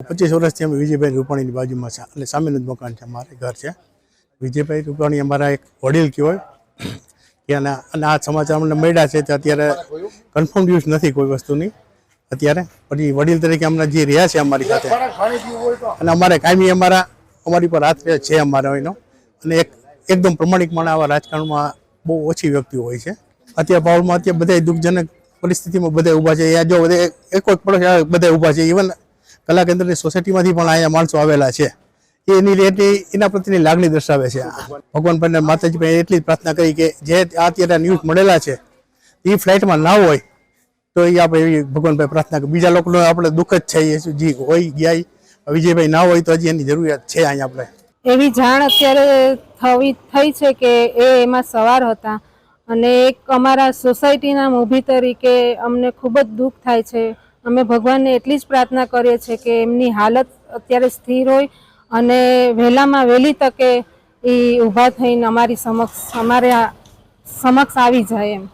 પચીસ વર્ષથી અમે વિજયભાઈ રૂપાણીની બાજુમાં છે. એટલે સામેનું જ મકાન છે, અમારે ઘર છે. વિજયભાઈ રૂપાણી અમારા એક વડીલ કહેવાય. કે અને આ સમાચાર અમને મળ્યા છે તે અત્યારે કન્ફર્મ ન્યૂઝ નથી કોઈ વસ્તુની અત્યારે. પછી વડીલ તરીકે અમને જે રહ્યા છે અમારી સાથે. અને અમારે કાયમી અમારા, અમારી પર હાથ છે અમારો એનો. અને એક, એકદમ પ્રમાણિક માણસ આવા રાજકારણમાં બહુ ઓછી વ્યક્તિઓ હોય છે. અત્યારે પાવરમાં અત્યારે બધા દુઃખજનક પરિસ્થિતિમાં બધા ઊભા છે. યા જો બધા એક એક પડોશ બધા ઊભા છે. ઇવન કલા કેન્દ્રની સોસાયટીમાંથી પણ અહીંયા માણસો આવેલા છે. એની એટલી એના પ્રત્યેની લાગણી દર્શાવે છે. ભગવાન ભાઈને માતાજી ભાઈ એટલી જ પ્રાર્થના કરી કે જે અત્યારે ન્યૂઝ મળેલા છે, એ ફ્લાઇટમાં ના હોય, તો એ આપણે એવી ભગવાનભાઈ પ્રાર્થના કરી. બીજા લોકોનો આપણે દુઃખ જ છે, એ જે હોય, ગયા, વિજયભાઈ ના હોય, તો હજી એની જરૂરિયાત છે અહીંયા આપણે. એવી જાણ અત્યારે થવી, થઈ છે કે એ એમાં સવાર હતા. અને એક અમારા સોસાયટીના મૂભી તરીકે અમને ખૂબ જ દુઃખ થાય છે. અમે ભગવાનને એટલી જ પ્રાર્થના કરીએ છીએ કે એમની હાલત અત્યારે સ્થિર હોય અને વહેલામાં વહેલી તકે એ ઊભા થઈને અમારી સમક્ષ, અમારે સમક્ષ આવી જાય એમ.